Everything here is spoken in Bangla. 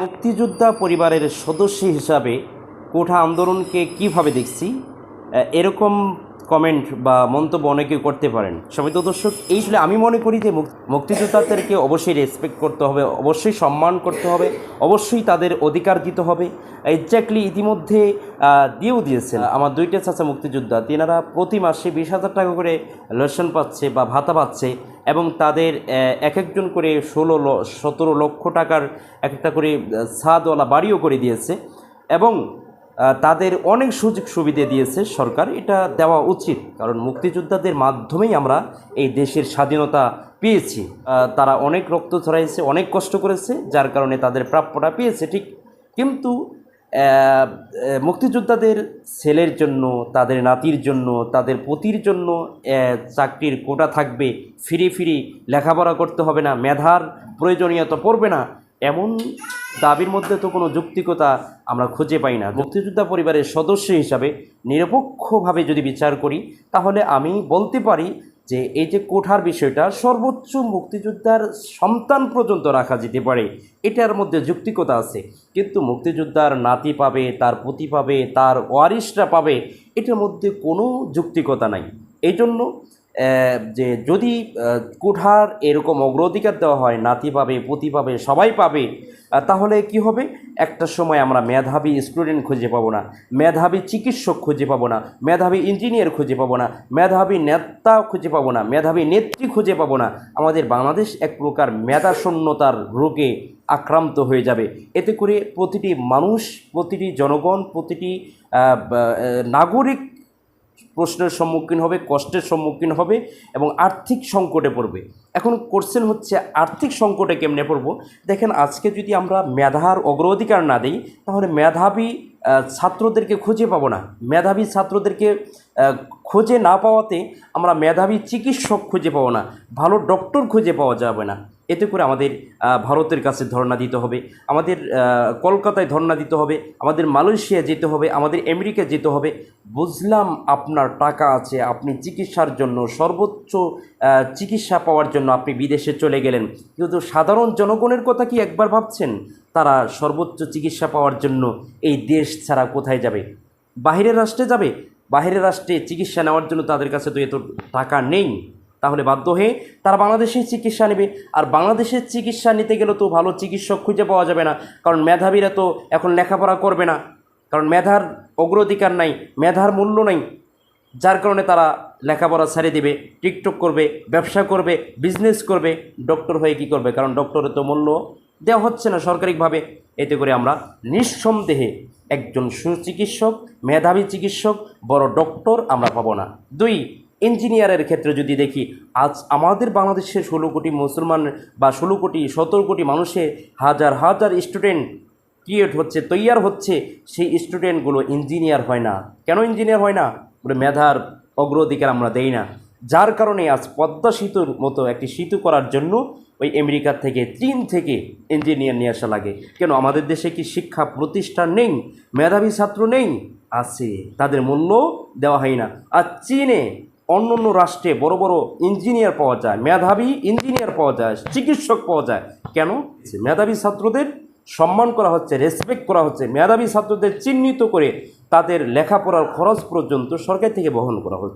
মুক্তিযোদ্ধা পরিবারের সদস্য হিসাবে কোঠা আন্দোলনকে কীভাবে দেখছি? এরকম কমেন্ট বা মন্তব্য অনেকে করতে পারেন। সমিত দর্শক, এই আসলে আমি মনে করি যে মুক- মুক্তিযোদ্ধাদেরকে অবশ্যই রেসপেক্ট করতে হবে, অবশ্যই সম্মান করতে হবে, অবশ্যই তাদের অধিকার দিতে হবে। এক্স্যাক্টলি ইতিমধ্যে দিয়েও দিয়েছেন। আমার দুইটা চাচা মুক্তিযোদ্ধা, তেনারা প্রতি মাসে বিশ হাজার টাকা করে রেশন পাচ্ছে বা ভাতা পাচ্ছে এবং তাদের এক একজন করে ষোলো সতেরো লক্ষ টাকার এক একটা করে ছাদওয়ালা বাড়িও করে দিয়েছে। এবং তাদের অনেক সুযোগ সুবিধে দিয়েছে সরকার। এটা দেওয়া উচিত, কারণ মুক্তিযোদ্ধাদের মাধ্যমেই আমরা এই দেশের স্বাধীনতা পেয়েছি। তারা অনেক রক্ত ছড়াইছে, অনেক কষ্ট করেছে, যার কারণে তাদের প্রাপ্যটা পেয়েছে, ঠিক। কিন্তু মুক্তিযোদ্ধাদের ছেলের জন্য, তাদের নাতির জন্য, তাদের পতির জন্য চাকরির কোটা থাকবে, ফিরে ফিরে লেখাপড়া করতে হবে না, মেধার প্রয়োজনীয়তা পড়বে না, এমন দাবির মধ্যে তো কোনো যৌক্তিকতা আমরা খুঁজে পাই না। মুক্তিযোদ্ধা পরিবারের সদস্য হিসাবে নিরপেক্ষভাবে যদি বিচার করি, তাহলে আমি বলতে পারি যে এই যে কোঠার বিষয়টা সর্বোচ্চ মুক্তিযোদ্ধার সন্তান পর্যন্ত রাখা যেতে পারে, এটার মধ্যে যুক্তিকতা আছে। কিন্তু মুক্তিযোদ্ধার নাতি পাবে, তার পুতি পাবে, তার ওয়ারিশরা পাবে, এটার মধ্যে কোনো যুক্তিকতা নাই। এই জন্য যে যদি কোঠার এরকম অগ্রাধিকার দেওয়া হয়, নাতি পাবে, পুতি পাবে, সবাই পাবে তাহলে কি হবে? একটা সময় আমরা মেধাবী স্টুডেন্ট খুঁজে পাবো না, মেধাবী চিকিৎসক খুঁজে পাবো না, মেধাবী ইঞ্জিনিয়ার খুঁজে পাবো না, মেধাবী নেতা খুঁজে পাবো না, মেধাবী নেত্রী খুঁজে পাবো না। আমাদের বাংলাদেশ এক প্রকার মেধাশূন্যতার রোগে আক্রান্ত হয়ে যাবে। এতে করে প্রতিটি মানুষ, প্রতিটি জনগণ, প্রতিটি নাগরিক প্রশ্নের সম্মুখীন হবে, কষ্টের সম্মুখীন হবে এবং আর্থিক সংকটে পড়বে। এখন কোশ্চেন হচ্ছে, আর্থিক সংকটে কেমনে পড়ব? দেখেন, আজকে যদি আমরা মেধার অগ্রাধিকার না দিই, তাহলে মেধাবী ছাত্রদেরকে খুঁজে পাবো না। মেধাবী ছাত্রদেরকে খুঁজে না পাওয়াতে আমরা মেধাবী চিকিৎসক খুঁজে পাবো না। ভালো ডক্টর খুঁজে পাওয়া যাবে না। এতে করে আমাদের ভারতের কাছে ধর্ণা দিতে হবে, আমাদের কলকাতায় ধর্ণা দিতে হবে, আমাদের মালয়েশিয়া যেতে হবে, আমাদের আমেরিকা যেতে হবে। বুঝলাম আপনার টাকা আছে, আপনি চিকিৎসার জন্য, সর্বোচ্চ চিকিৎসা পাওয়ার জন্য আপনি বিদেশে চলে গেলেন। কিন্তু সাধারণ জনগণের কথা কি একবার ভাবছেন? তারা সর্বোচ্চ চিকিৎসা পাওয়ার জন্য এই দেশ ছাড়া কোথায় যাবে? বাহিরের রাষ্ট্রে যাবে? বাহিরের রাষ্ট্রে চিকিৎসা নেওয়ার জন্য তাদের কাছে তো এত টাকা নেই। তাহলে বাধ্য হয়ে তারা বাংলাদেশেই চিকিৎসা নেবে। আর বাংলাদেশের চিকিৎসা নিতে গেলে তো ভালো চিকিৎসক খুঁজে পাওয়া যাবে না। কারণ মেধাবীরা তো এখন লেখাপড়া করবে না। কারণ মেধার অগ্রাধিকার নাই, মেধার মূল্য নাই। যার কারণে তারা লেখাপড়া ছেড়ে দেবে, টিকটক করবে, ব্যবসা করবে বিজনেস করবে ডক্টর হয়ে কি করবে? কারণ ডক্টরের তো মূল্য দেওয়া হচ্ছে না সরকারিভাবে এতে করে আমরা নিঃসন্দেহে একজন সুচিকিৎসক, মেধাবী চিকিৎসক, বড় ডক্টর আমরা পাবো না। দুই ইঞ্জিনিয়ারের ক্ষেত্রে যদি দেখি, আজ আমাদের বাংলাদেশের ষোলো কোটি মুসলমান বা ষোলো কোটি, সতেরো কোটি মানুষে হাজার হাজার স্টুডেন্ট ক্রিয়েট হচ্ছে, তৈয়ার হচ্ছে, সেই স্টুডেন্টগুলো ইঞ্জিনিয়ার হয় না। কেন ইঞ্জিনিয়ার হয় না? বলে মেধার অগ্রাধিকার আমরা দেই না। যার কারণে আজ পদ্মা সেতুর মতো একটি সেতু করার জন্য ওই আমেরিকা থেকে, চীন থেকে ইঞ্জিনিয়ার নিয়ে আসা লাগে। কেন আমাদের দেশে কি শিক্ষা প্রতিষ্ঠান নেই? মেধাবী ছাত্র নেই? আছে। তাদের মূল্য দেওয়া হয় না। আর চীনে অন্য অন্য রাষ্ট্রে বড় বড় ইঞ্জিনিয়ার পাওয়া যায়, মেধাবী ইঞ্জিনিয়ার পাওয়া যায়, চিকিৎসক পাওয়া যায়। কেন? মেধাবী ছাত্রদের সম্মান করা হচ্ছে রেসপেক্ট করা হচ্ছে, মেধাবী ছাত্রদের চিহ্নিত করে তাদের লেখাপড়ার খরচ পর্যন্ত সরকার থেকে বহন করা হচ্ছে।